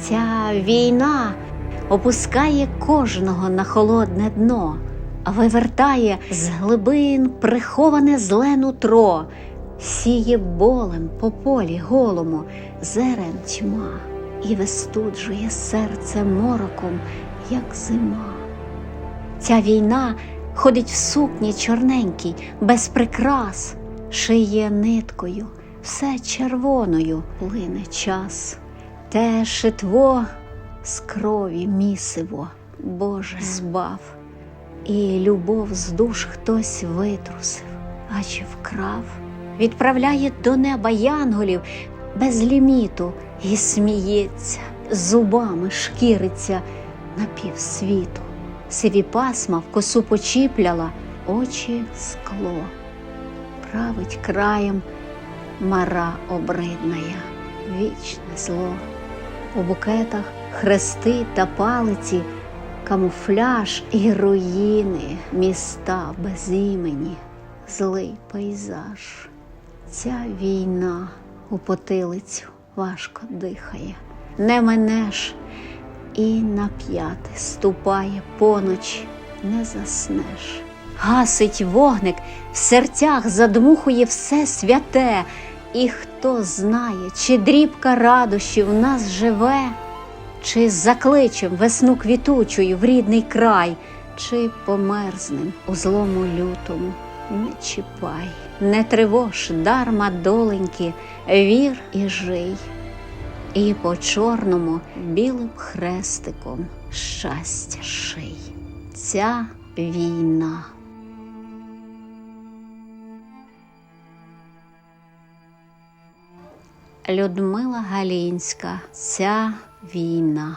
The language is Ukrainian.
Ця війна опускає кожного на холодне дно, вивертає з глибин приховане зле нутро, сіє болем по полі голому зерен тьма і вистуджує серце мороком, як зима. Ця війна ходить в сукні чорненькій, без прикрас, шиє ниткою, все червоною плине час. Те шитво з крові місиво, Боже, збав, і любов з душ хтось витрусив, а чи вкрав, відправляє до неба янголів без ліміту і сміється, зубами шкіриться на півсвіту. Сиві пасма в косу почіпляла, очі скло, править краєм мара обридная, вічне зло. У букетах хрести та палиці, камуфляж і руїни, міста без імені, злий пейзаж. Ця війна у потилицю важко дихає, не менеш і на п'яти ступає поночі, не заснеш. Гасить вогник, в серцях задмухує все святе, і хто знає, чи дрібка радощів в нас живе, чи закличем весну квітучою в рідний край, чи померзнем у злому лютому. Не чіпай, не тривож дарма доленьки, вір і жий і по чорному білим хрестиком щастя ший. Ця війна. Людмила Галінська. Ця війна.